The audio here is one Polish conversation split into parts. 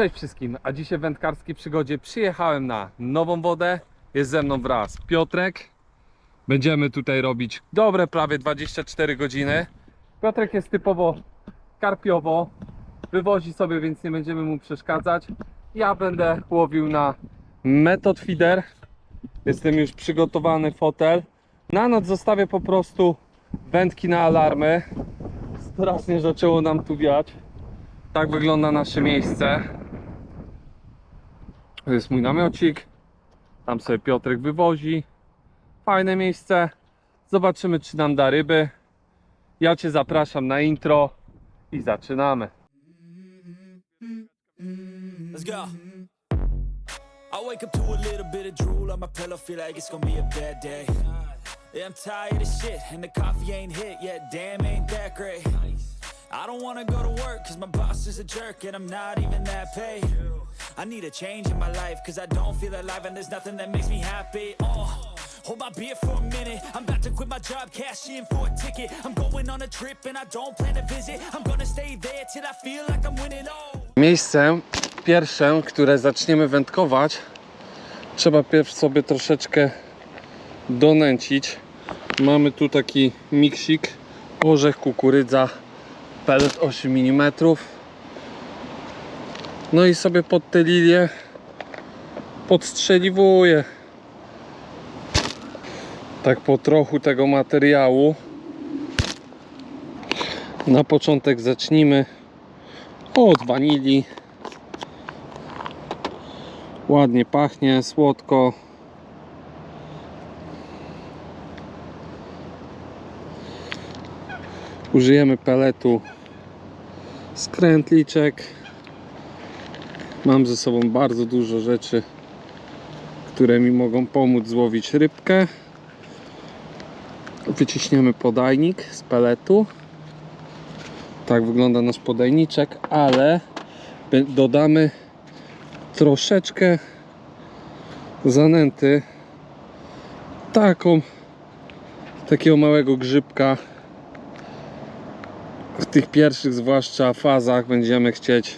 Cześć wszystkim, a dzisiaj w wędkarskiej przygodzie przyjechałem na nową wodę. Jest ze mną wraz Piotrek. Będziemy tutaj robić dobre prawie 24 godziny. Piotrek jest typowo karpiowo, wywozi sobie, więc nie będziemy mu przeszkadzać. Ja będę łowił na Method Feeder. Jestem już przygotowany fotel. Na noc zostawię po prostu wędki na alarmy. Strasznie zaczęło nam tu wiać. Tak wygląda nasze miejsce. To jest mój namiocik. Tam sobie Piotrek wywozi. Fajne miejsce. Zobaczymy, czy nam da ryby. Ja Cię zapraszam na intro i zaczynamy. Let's go. I wake up to a little bit of drool on my pillow, feel like it's gonna be a bad day. Yeah, I'm tired of shit, and the coffee ain't hit yet. Damn, ain't that great. I don't wanna go to work, cause my boss is a jerk, and I'm not even that paid. I need a change in my life, cause I don't feel alive, and there's nothing that makes me happy. Oh. Hold my beer for a minute. I'm about to quit my job, cash in for a ticket. I'm going on a trip and I don't plan to visit. I'm gonna stay there till I feel like I'm winning. Oh. Miejsce pierwsze, które zaczniemy wędkować, trzeba pierw sobie troszeczkę donęcić. Mamy tu taki miksik, orzech, kukurydza, pelet 8 mm. No i sobie pod te lilie podstrzeliwuję. Tak po trochu tego materiału. Na początek zacznijmy od wanilii. Ładnie pachnie, słodko. Użyjemy peletu skrętliczek. Mam ze sobą bardzo dużo rzeczy, które mi mogą pomóc złowić rybkę. Wyciśniemy podajnik z peletu. Tak wygląda nasz podajniczek, ale dodamy troszeczkę zanęty. Taką, takiego małego grzybka. W tych pierwszych, zwłaszcza fazach, będziemy chcieć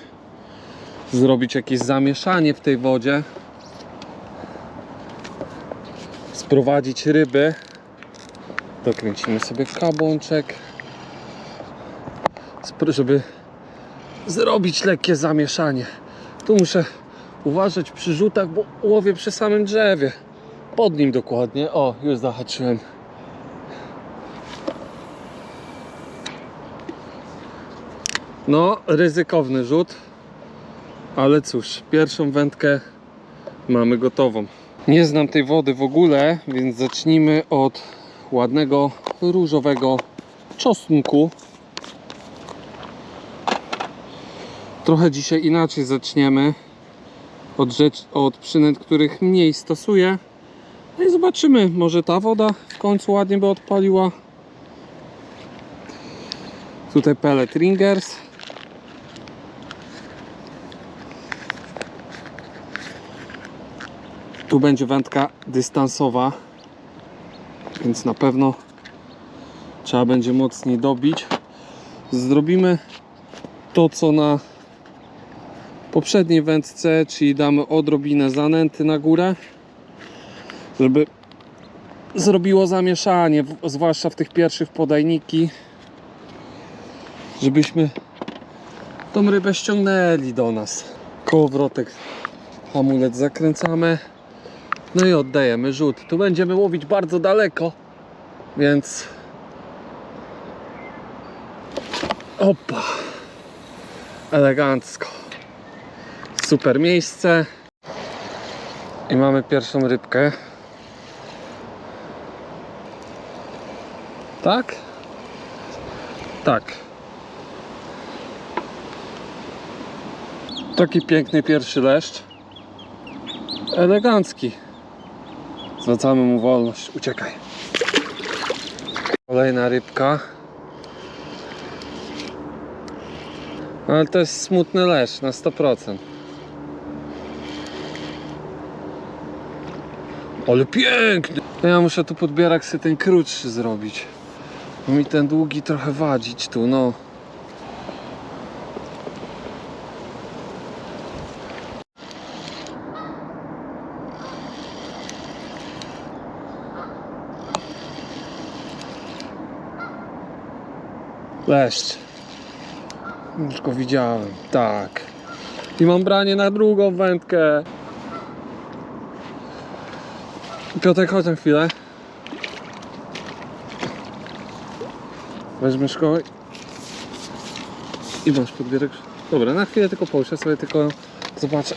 zrobić jakieś zamieszanie w tej wodzie. Sprowadzić ryby. Dokręcimy sobie kabączek spr- żeby zrobić lekkie zamieszanie. Tu muszę uważać przy rzutach, bo łowię przy samym drzewie. Pod nim dokładnie. O, już zahaczyłem. No, ryzykowny rzut. Ale cóż, pierwszą wędkę mamy gotową. Nie znam tej wody w ogóle, więc zacznijmy od ładnego różowego czosnku. Trochę dzisiaj inaczej zaczniemy od, rzecz, od przynęt, których mniej stosuję. No i zobaczymy, może ta woda w końcu ładnie by odpaliła. Tutaj pellet ringers. Tu będzie wędka dystansowa, więc na pewno trzeba będzie mocniej dobić. Zrobimy to co na poprzedniej wędce, czyli damy odrobinę zanęty na górę, żeby zrobiło zamieszanie, zwłaszcza w tych pierwszych podajniki, żebyśmy tą rybę ściągnęli do nas. Kołowrotek, hamulec zakręcamy, no i oddajemy rzut. Tu będziemy łowić bardzo daleko, więc opa, elegancko. Super miejsce. I mamy pierwszą rybkę. Tak? Tak. Taki piękny pierwszy leszcz. Elegancki. Zwracamy mu wolność. Uciekaj. Kolejna rybka. Ale to jest smutny leszcz na 100%. Ale piękny! Ja muszę tu podbierak sobie ten krótszy zrobić. Bo mi ten długi trochę wadzić tu, no. Leszcz. Już go widziałem, tak. I mam branie na drugą wędkę. Piotrek, chodź na chwilę. Weźmiesz go i masz podbierak. Dobra, na chwilę tylko połóż, ja sobie tylko zobaczę.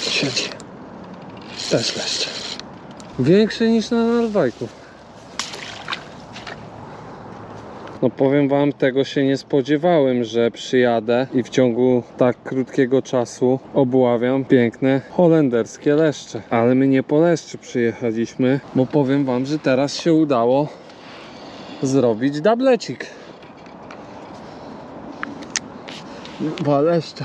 Siedzi. Też leszcz. Większy niż na Narwajku. No powiem wam, tego się nie spodziewałem, że przyjadę i w ciągu tak krótkiego czasu obławiam piękne holenderskie leszcze. Ale my nie po leszczy przyjechaliśmy, bo powiem wam, że teraz się udało zrobić dablecik. Dwa leszcze.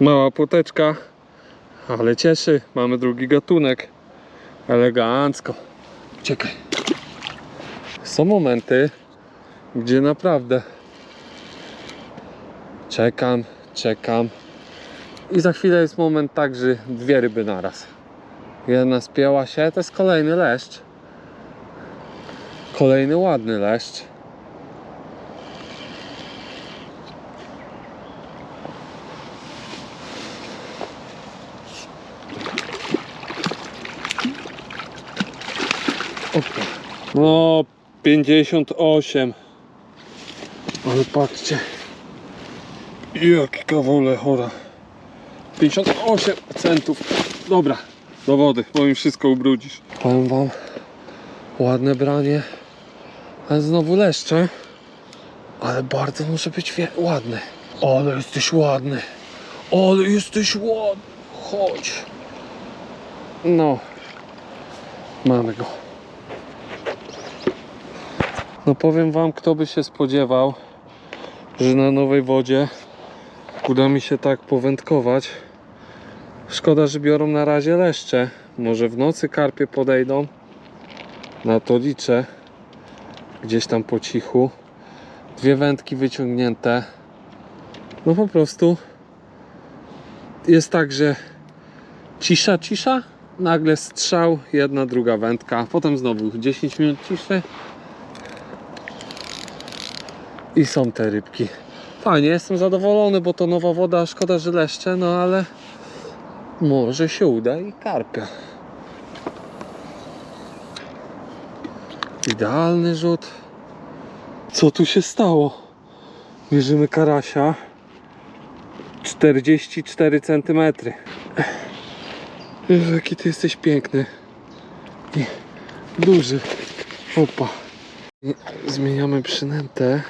Mała płoteczka, ale cieszy, mamy drugi gatunek. Elegancko. Czekaj. Są momenty, gdzie naprawdę czekam, czekam. I za chwilę jest moment tak, że dwie ryby naraz. Jedna spięła się, to jest kolejny leszcz. Kolejny ładny leszcz. No, 58. Ale patrzcie. Jaki kawał chora. 58 centów. Dobra, do wody, bo mi wszystko ubrudzisz. Powiem wam, ładne branie. Ale znowu leszcze. Ale bardzo może być ładny. Ale jesteś ładny. Ale jesteś ładny. Chodź. No. Mamy go. No powiem wam, kto by się spodziewał, że na nowej wodzie uda mi się tak powędkować. Szkoda, że biorą na razie leszcze. Może w nocy karpie podejdą. Na to liczę. Gdzieś tam po cichu. Dwie wędki wyciągnięte. No po prostu jest tak, że cisza, cisza. Nagle strzał, jedna, druga wędka. Potem znowu 10 minut ciszy. I są te rybki. Fajnie, jestem zadowolony, bo to nowa woda, szkoda, że leszcze, no ale może się uda i karpia. Idealny rzut. Co tu się stało? Mierzymy karasia. 44 cm. Jaki ty jesteś piękny. Duży. Opa. Zmieniamy przynętę.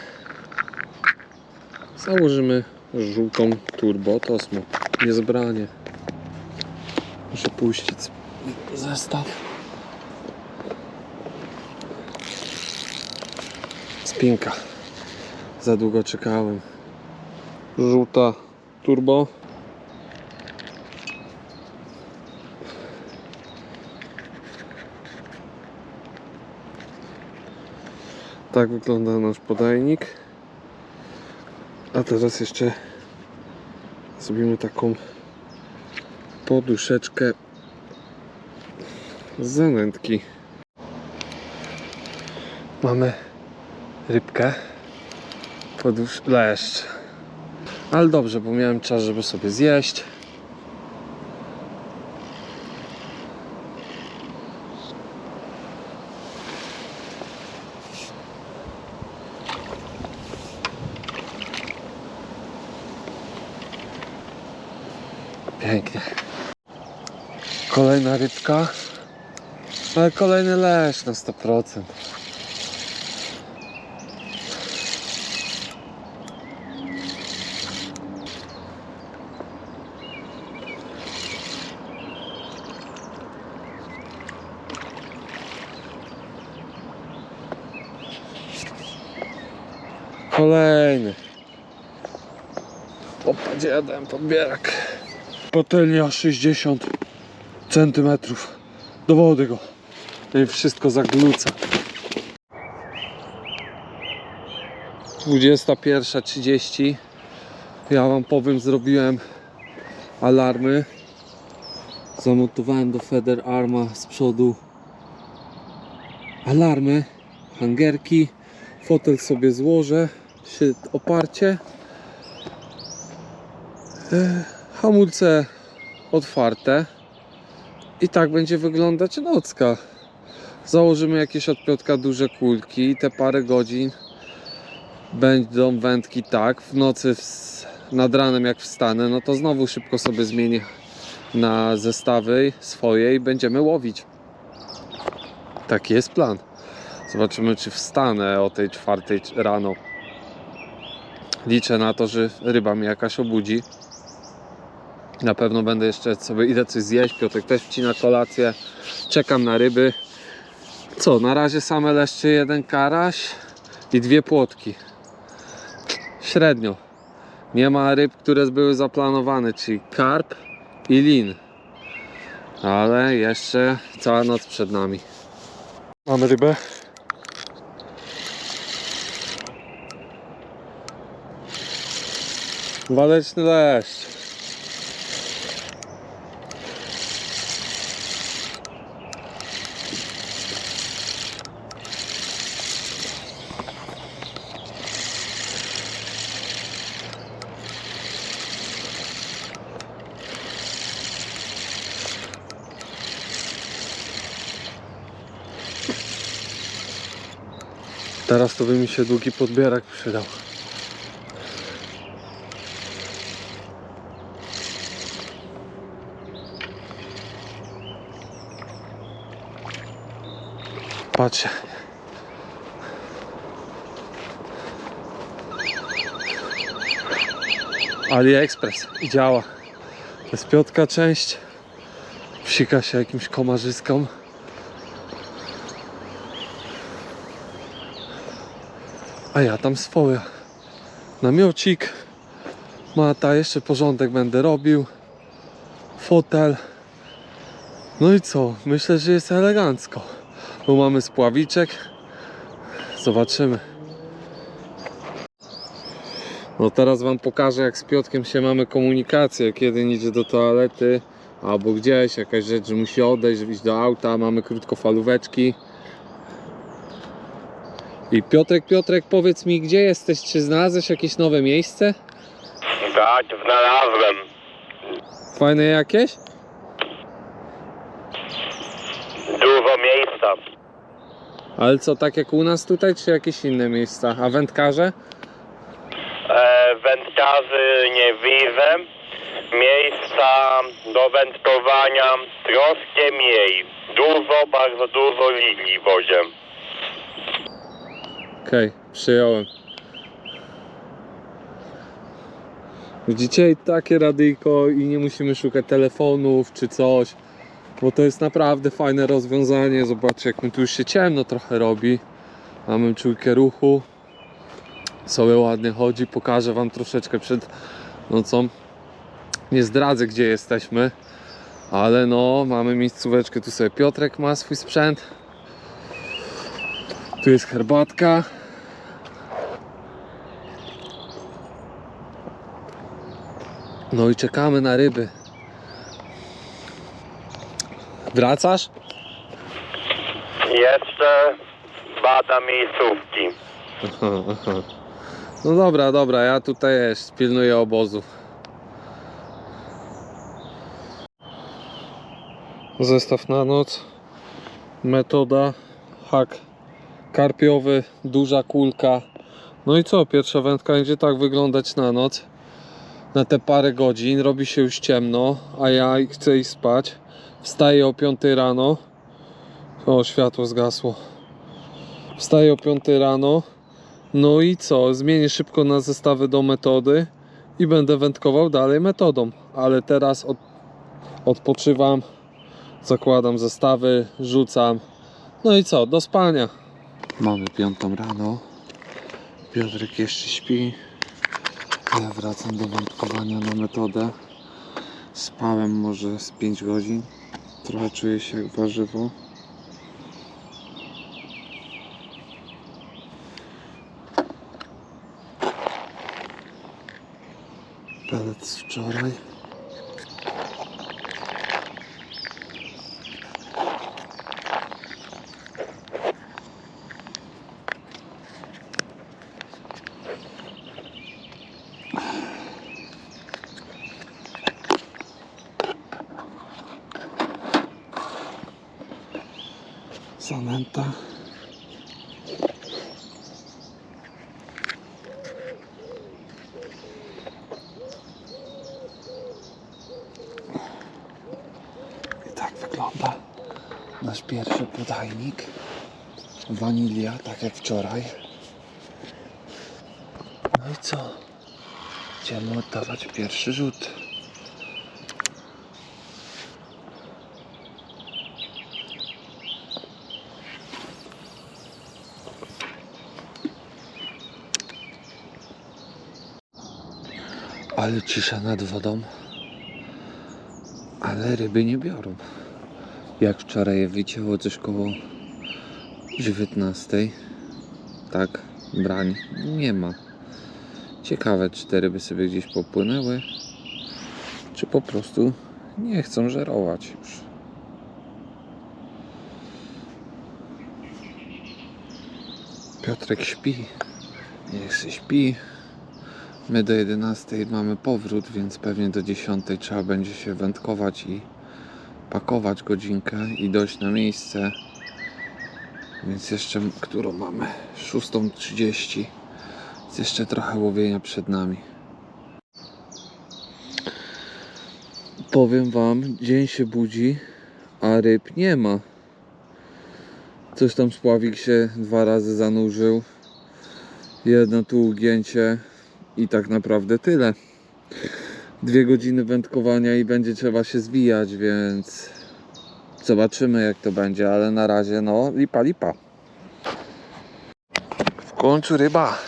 Założymy żółtą turbo Tosmo. Niezbranie. Muszę puścić zestaw. Spinka. Za długo czekałem. Żółta turbo. Tak wygląda nasz podajnik. A teraz jeszcze zrobimy taką poduszeczkę z zanętki. Mamy rybkę, podusz... leszcz. Ale dobrze, bo miałem czas, żeby sobie zjeść. Pięknie. Kolejna rybka. Ale kolejny leszcz na 100%. Kolejny. Opa, dałem podbierak? Patelnia 60 centymetrów. Do wody go. I wszystko zagluca. 21.30 Ja wam powiem, zrobiłem alarmy. Zamontowałem do Feder Arma z przodu alarmy, hangerki, fotel sobie złożę, się oparcie, e, hamulce otwarte i tak będzie wyglądać nocka. Założymy jakieś od piątka duże kulki i te parę godzin będą wędki tak, w nocy nad ranem jak wstanę, no to znowu szybko sobie zmienię na zestawy swoje i będziemy łowić. Taki jest plan. Zobaczymy, czy wstanę o tej czwartej rano. Liczę na to, że ryba mnie jakaś obudzi. Na pewno będę jeszcze sobie idę coś zjeść. Piotrek też wcina kolację. Czekam na ryby. Co, na razie same leszcze, jeden karaś i dwie płotki. Średnio. Nie ma ryb, które były zaplanowane, czyli karp i lin. Ale jeszcze cała noc przed nami. Mamy rybę. Waleczny leszcz. Teraz to by mi się długi podbierak przydał. Patrzcie. AliExpress i działa. To jest piątka część. Psika się jakimś komarzyskom. A ja tam swoje. Namiocik. Mata, jeszcze porządek będę robił. Fotel. No i co? Myślę, że jest elegancko. Tu mamy spławiczek. Zobaczymy. No teraz wam pokażę jak z Piotkiem się mamy komunikację, kiedy idzie do toalety albo gdzieś, jakaś rzecz, że musi odejść, iść do auta, mamy krótkofalóweczki. I Piotrek, Piotrek, powiedz mi, gdzie jesteś? Czy znalazłeś jakieś nowe miejsce? Tak, znalazłem. Fajne jakieś? Dużo miejsca. Ale co, tak jak u nas tutaj, czy jakieś inne miejsca? A wędkarze? E, wędkarzy nie widzę. Miejsca do wędkowania troszkę mniej. Dużo, bardzo dużo lili w wodzie. Okej, przyjąłem. Widzicie, takie radyjko i nie musimy szukać telefonów czy coś, bo to jest naprawdę fajne rozwiązanie. Zobaczcie, jak mi tu już się ciemno trochę robi. Mamy czujkę ruchu. Sobie ładnie chodzi. Pokażę Wam troszeczkę przed nocą. Nie zdradzę, gdzie jesteśmy, ale no, mamy miejscóweczkę. Tu sobie Piotrek ma swój sprzęt. Tu jest herbatka. No i czekamy na ryby. Wracasz? Jeszcze bada miejscówki. Aha, aha. No dobra, dobra, ja tutaj jest, pilnuję obozu. Zestaw na noc. Metoda. Hak karpiowy, duża kulka. No i co, pierwsza wędka będzie tak wyglądać na noc. Na te parę godzin robi się już ciemno, a ja chcę iść spać. Wstaję o 5 rano. O, światło zgasło. Wstaję o 5 rano. No i co? Zmienię szybko na zestawy do metody i będę wędkował dalej metodą. Ale teraz od, odpoczywam, zakładam zestawy, rzucam. No i co? Do spania. Mamy piątą rano. Piotrek jeszcze śpi. Ja wracam do wędkowania na metodę. Spałem może z 5 godzin. Trochę czuję się jak warzywo. Pelet wczoraj. Zanęta. I tak wygląda nasz pierwszy podajnik. Wanilia, tak jak wczoraj. No i co? Idziemy oddawać pierwszy rzut. Ale cisza nad wodą. Ale ryby nie biorą. Jak wczoraj wycięło coś koło 19. Tak, brań nie ma. Ciekawe, czy te ryby sobie gdzieś popłynęły, czy po prostu nie chcą żerować już. Piotrek śpi. Niech się śpi. My do 11 mamy powrót, więc pewnie do 10 trzeba będzie się wędkować i pakować godzinkę i dojść na miejsce. Więc jeszcze, którą mamy? 6.30. Jest jeszcze trochę łowienia przed nami. Powiem wam, dzień się budzi, a ryb nie ma. Coś tam spławik się dwa razy zanurzył. Jedno tu ugięcie i tak naprawdę tyle. Dwie godziny wędkowania i będzie trzeba się zwijać, więc zobaczymy jak to będzie, ale na razie no lipa lipa. W końcu ryba.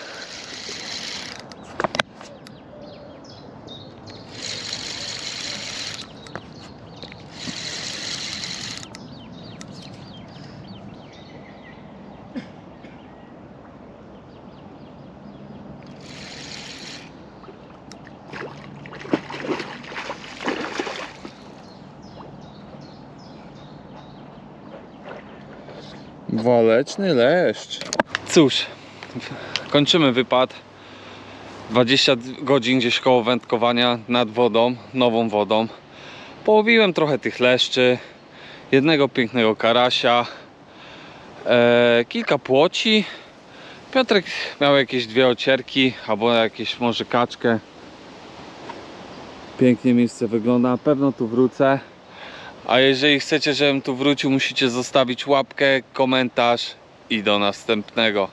Waleczny leszcz. Cóż, kończymy wypad. 20 godzin gdzieś koło wędkowania nad wodą, nową wodą. Połowiłem trochę tych leszczy, jednego pięknego karasia, e, kilka płoci. Piotrek miał jakieś dwie ocierki, albo jakieś może kaczkę. Pięknie miejsce wygląda, na pewno tu wrócę. A jeżeli chcecie, żebym tu wrócił, musicie zostawić łapkę, komentarz i do następnego.